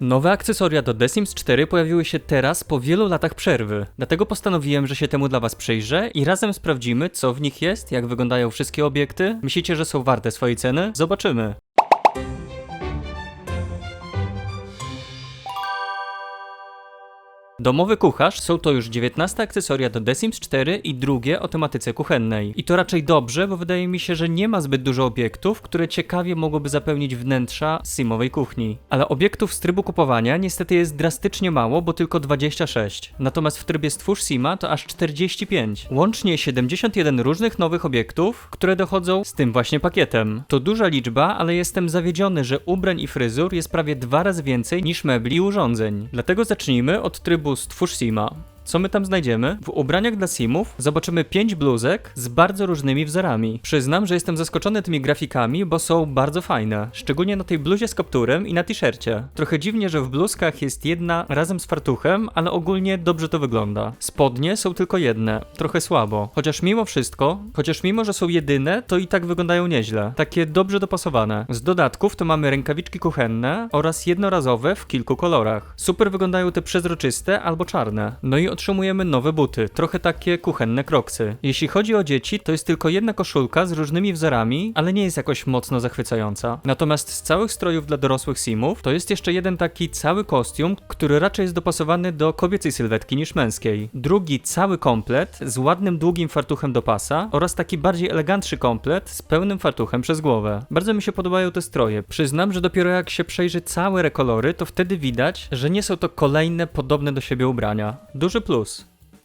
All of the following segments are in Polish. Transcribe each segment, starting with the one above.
Nowe akcesoria do The Sims 4 pojawiły się teraz po wielu latach przerwy. Dlatego postanowiłem, że się temu dla was przyjrzę i razem sprawdzimy, co w nich jest, jak wyglądają wszystkie obiekty. Myślicie, że są warte swojej ceny? Zobaczymy. Domowy kucharz są to już 19 akcesoria do The Sims 4 i drugie o tematyce kuchennej. I to raczej dobrze, bo wydaje mi się, że nie ma zbyt dużo obiektów, które ciekawie mogłyby zapełnić wnętrza simowej kuchni. Ale obiektów z trybu kupowania niestety jest drastycznie mało, bo tylko 26. Natomiast w trybie stwórz sima to aż 45. Łącznie 71 różnych nowych obiektów, które dochodzą z tym właśnie pakietem. To duża liczba, ale jestem zawiedziony, że ubrań i fryzur jest prawie dwa razy więcej niż mebli i urządzeń. Dlatego zacznijmy od trybu stwórz sima. Co my tam znajdziemy? W ubraniach dla simów zobaczymy 5 bluzek z bardzo różnymi wzorami. Przyznam, że jestem zaskoczony tymi grafikami, bo są bardzo fajne. Szczególnie na tej bluzie z kapturem i na t-shircie. Trochę dziwnie, że w bluzkach jest jedna razem z fartuchem, ale ogólnie dobrze to wygląda. Spodnie są tylko jedne. Trochę słabo. Chociaż mimo wszystko, chociaż mimo, że są jedyne, to i tak wyglądają nieźle. Takie dobrze dopasowane. Z dodatków to mamy rękawiczki kuchenne oraz jednorazowe w kilku kolorach. Super wyglądają te przezroczyste albo czarne. No i otrzymujemy nowe buty, trochę takie kuchenne kroksy. Jeśli chodzi o dzieci, to jest tylko jedna koszulka z różnymi wzorami, ale nie jest jakoś mocno zachwycająca. Natomiast z całych strojów dla dorosłych simów, to jest jeszcze jeden taki cały kostium, który raczej jest dopasowany do kobiecej sylwetki niż męskiej. Drugi cały komplet z ładnym długim fartuchem do pasa oraz taki bardziej elegantszy komplet z pełnym fartuchem przez głowę. Bardzo mi się podobają te stroje. Przyznam, że dopiero jak się przejrzy całe rekolory, to wtedy widać, że nie są to kolejne podobne do siebie ubrania. Duży.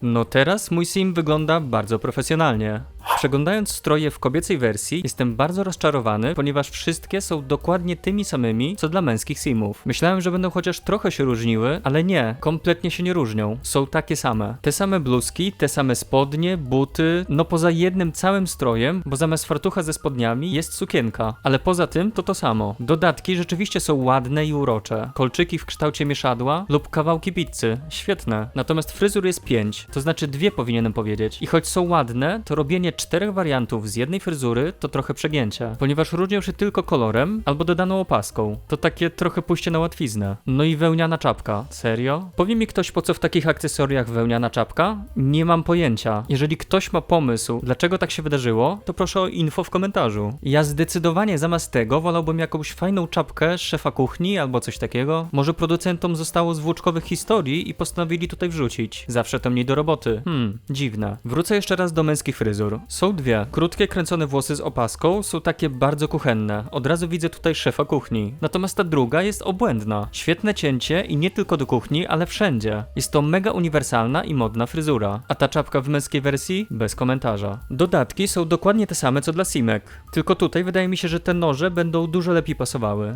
No teraz mój sim wygląda bardzo profesjonalnie. Przeglądając stroje w kobiecej wersji, jestem bardzo rozczarowany, ponieważ wszystkie są dokładnie tymi samymi, co dla męskich simów. Myślałem, że będą chociaż trochę się różniły, ale nie, kompletnie się nie różnią. Są takie same. Te same bluzki, te same spodnie, buty, no poza jednym całym strojem, bo zamiast fartucha ze spodniami jest sukienka, ale poza tym to to samo. Dodatki rzeczywiście są ładne i urocze. Kolczyki w kształcie mieszadła lub kawałki pizzy. Świetne. Natomiast fryzur jest 5, to znaczy dwie powinienem powiedzieć. I choć są ładne, to robienie czterech wariantów z jednej fryzury to trochę przegięcie, ponieważ różnią się tylko kolorem albo dodaną opaską. To takie trochę pójście na łatwiznę. No i wełniana czapka. Serio? Powie mi ktoś po co w takich akcesoriach wełniana czapka? Nie mam pojęcia. Jeżeli ktoś ma pomysł, dlaczego tak się wydarzyło, to proszę o info w komentarzu. Ja zdecydowanie zamiast tego wolałbym jakąś fajną czapkę szefa kuchni albo coś takiego. Może producentom zostało z włóczkowych historii i postanowili tutaj wrzucić. Zawsze to mniej do roboty. Hmm, dziwne. Wrócę jeszcze raz do męskich fryzur. Są dwie. Krótkie, kręcone włosy z opaską są takie bardzo kuchenne. Od razu widzę tutaj szefa kuchni. Natomiast ta druga jest obłędna. Świetne cięcie i nie tylko do kuchni, ale wszędzie. Jest to mega uniwersalna i modna fryzura. A ta czapka w męskiej wersji? Bez komentarza. Dodatki są dokładnie te same co dla Simek. Tylko tutaj wydaje mi się, że te noże będą dużo lepiej pasowały.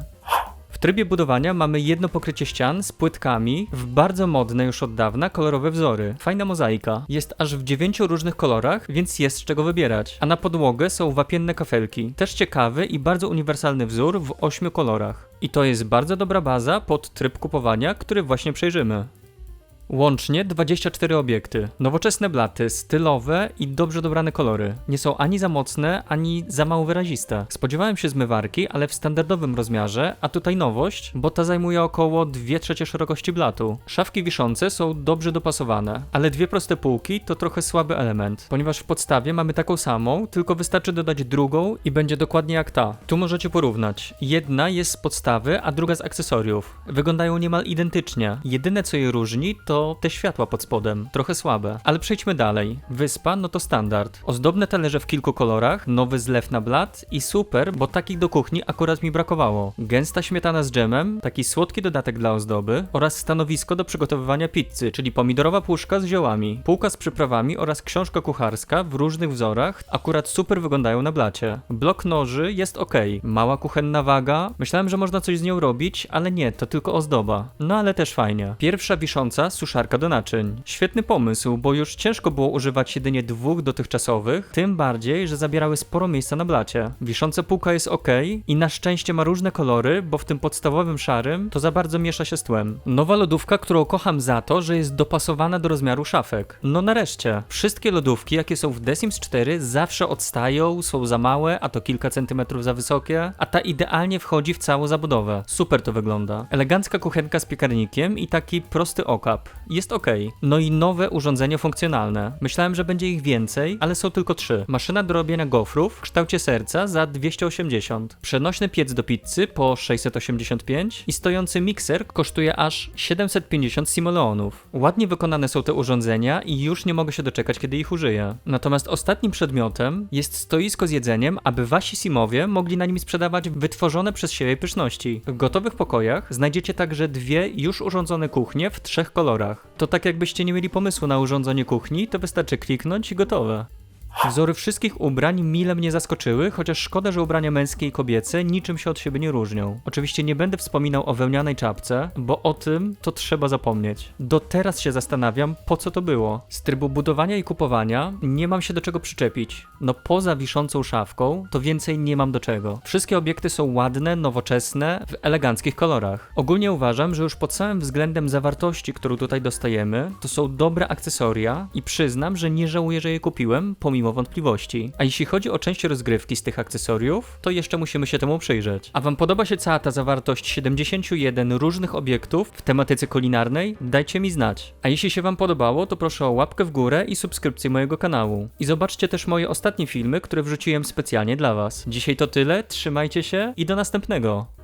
W trybie budowania mamy jedno pokrycie ścian z płytkami w bardzo modne już od dawna kolorowe wzory. Fajna mozaika. Jest aż w dziewięciu różnych kolorach, więc jest z czego wybierać. A na podłogę są wapienne kafelki. Też ciekawy i bardzo uniwersalny wzór w ośmiu kolorach. I to jest bardzo dobra baza pod tryb kupowania, który właśnie przejrzymy. Łącznie 24 obiekty. Nowoczesne blaty, stylowe i dobrze dobrane kolory. Nie są ani za mocne, ani za mało wyraziste. Spodziewałem się zmywarki, ale w standardowym rozmiarze, a tutaj nowość, bo ta zajmuje około 2 trzecie szerokości blatu. Szafki wiszące są dobrze dopasowane, ale dwie proste półki to trochę słaby element, ponieważ w podstawie mamy taką samą, tylko wystarczy dodać drugą i będzie dokładnie jak ta. Tu możecie porównać. Jedna jest z podstawy, a druga z akcesoriów. Wyglądają niemal identycznie. Jedyne co je różni to te światła pod spodem, trochę słabe. Ale przejdźmy dalej. Wyspa, no to standard. Ozdobne talerze w kilku kolorach, nowy zlew na blat i super, bo takich do kuchni akurat mi brakowało. Gęsta śmietana z dżemem, taki słodki dodatek dla ozdoby oraz stanowisko do przygotowywania pizzy, czyli pomidorowa puszka z ziołami, półka z przyprawami oraz książka kucharska w różnych wzorach, akurat super wyglądają na blacie. Blok noży jest ok, mała kuchenna waga, myślałem, że można coś z nią robić, ale nie, to tylko ozdoba. No ale też fajnie. Pierwsza wisząca, suszarka do naczyń. Świetny pomysł, bo już ciężko było używać jedynie dwóch dotychczasowych, tym bardziej, że zabierały sporo miejsca na blacie. Wisząca półka jest ok i na szczęście ma różne kolory, bo w tym podstawowym szarym to za bardzo miesza się z tłem. Nowa lodówka, którą kocham za to, że jest dopasowana do rozmiaru szafek. No nareszcie. Wszystkie lodówki, jakie są w The Sims 4 zawsze odstają, są za małe, a to kilka centymetrów za wysokie, a ta idealnie wchodzi w całą zabudowę. Super to wygląda. Elegancka kuchenka z piekarnikiem i taki prosty okap. Jest ok. No i nowe urządzenie funkcjonalne. Myślałem, że będzie ich więcej, ale są tylko trzy. Maszyna do robienia gofrów w kształcie serca za 280. Przenośny piec do pizzy po 685 i stojący mikser kosztuje aż 750 simoleonów. Ładnie wykonane są te urządzenia i już nie mogę się doczekać, kiedy ich użyję. Natomiast ostatnim przedmiotem jest stoisko z jedzeniem, aby wasi simowie mogli na nim sprzedawać wytworzone przez siebie pyszności. W gotowych pokojach znajdziecie także dwie już urządzone kuchnie w trzech kolorach. To tak jakbyście nie mieli pomysłu na urządzenie kuchni, to wystarczy kliknąć i gotowe. Wzory wszystkich ubrań mile mnie zaskoczyły, chociaż szkoda, że ubrania męskie i kobiece niczym się od siebie nie różnią. Oczywiście nie będę wspominał o wełnianej czapce, bo o tym to trzeba zapomnieć. Do teraz się zastanawiam, po co to było. Z trybu budowania i kupowania nie mam się do czego przyczepić. No poza wiszącą szafką, to więcej nie mam do czego. Wszystkie obiekty są ładne, nowoczesne, w eleganckich kolorach. Ogólnie uważam, że już pod samym względem zawartości, którą tutaj dostajemy, to są dobre akcesoria i przyznam, że nie żałuję, że je kupiłem, pomimo wątpliwości. A jeśli chodzi o część rozgrywki z tych akcesoriów, to jeszcze musimy się temu przyjrzeć. A wam podoba się cała ta zawartość 71 różnych obiektów w tematyce kulinarnej? Dajcie mi znać. A jeśli się wam podobało, to proszę o łapkę w górę i subskrypcję mojego kanału. I zobaczcie też moje ostatnie filmy, które wrzuciłem specjalnie dla was. Dzisiaj to tyle, trzymajcie się i do następnego.